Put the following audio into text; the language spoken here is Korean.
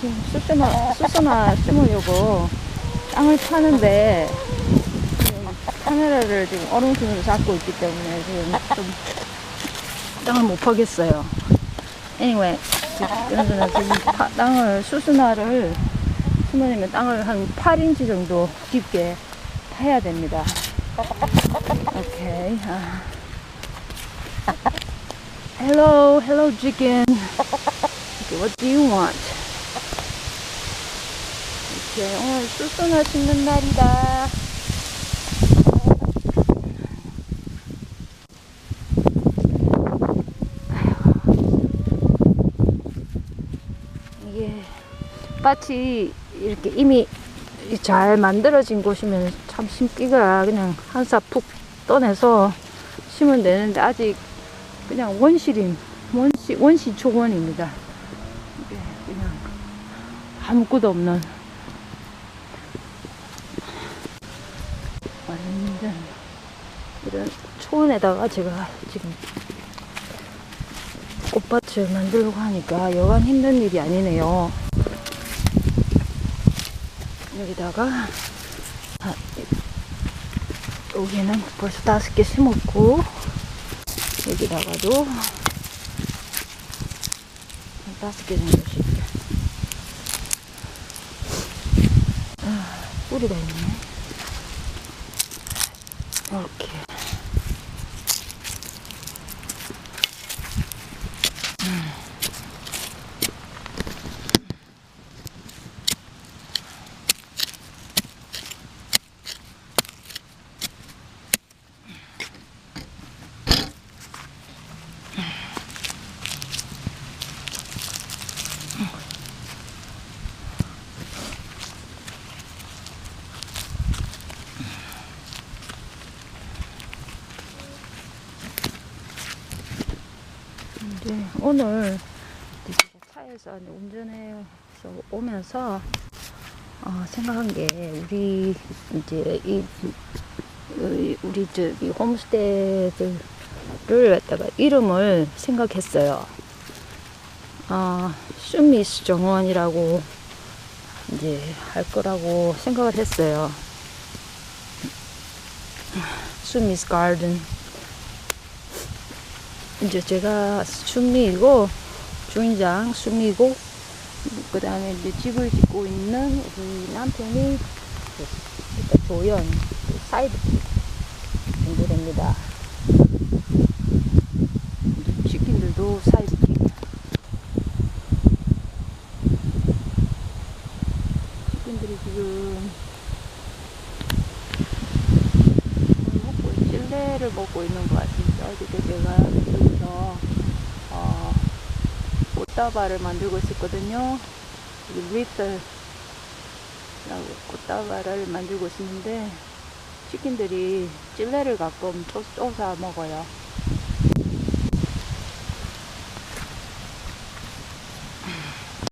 지금 수수나, 수수나 심으려고 땅을 파는데 지금 카메라를 지금 얼음심으로 잡고 있기 때문에 지금 좀 땅을 못 파겠어요. anyway, 그래서 지금 파- 땅을, 수수나를 심으려면 땅을 한 8인치 정도 깊게 파야 됩니다. 오케이. 아. Hello, hello chicken. Okay, what do you want? 오케이, 오늘 수수나 심는 날이다. 이게 밭이 이렇게 이미 잘 만들어진 곳이면 참 심기가 그냥 한사 푹 떠내서 심으면 되는데 아직 그냥 원시림 원시 원시 초원입니다. 이게 그냥 아무것도 없는 완전 이런 초원에다가 제가 지금 꽃밭을 만들려고 하니까 여간 힘든 일이 아니네요. 여기다가 아, 여기는 벌써 다섯 개 심었고 여기다가도 한 다섯 개 정도씩 아, 뿌리가 있네. 이렇게 이제 오늘 차에서 운전해서 오면서 어, 생각한 게 우리 이제 이 이- 우리 저기 홈스테이들을 갖다가 이름을 생각했어요. 아, 슈미스 정원이라고 이제 할 거라고 생각을 했어요. 슈미스 가든. 이제 제가 순미이고 주인장 순미이고 그 다음에 이제 집을 짓고 있는 우리 남편이 조연 그 사이드 정도 됩니다. 치킨들도 사이드킥. 치킨들이 지금 찔레를 먹고 있는 것 같습니다. 어저께 제가 여기서 어, 꽃다발을 만들고 있었거든요. 리틀라고 꽃다발을 만들고 있었는데 치킨들이 찔레를 가끔 쫓- 쫓아 먹어요.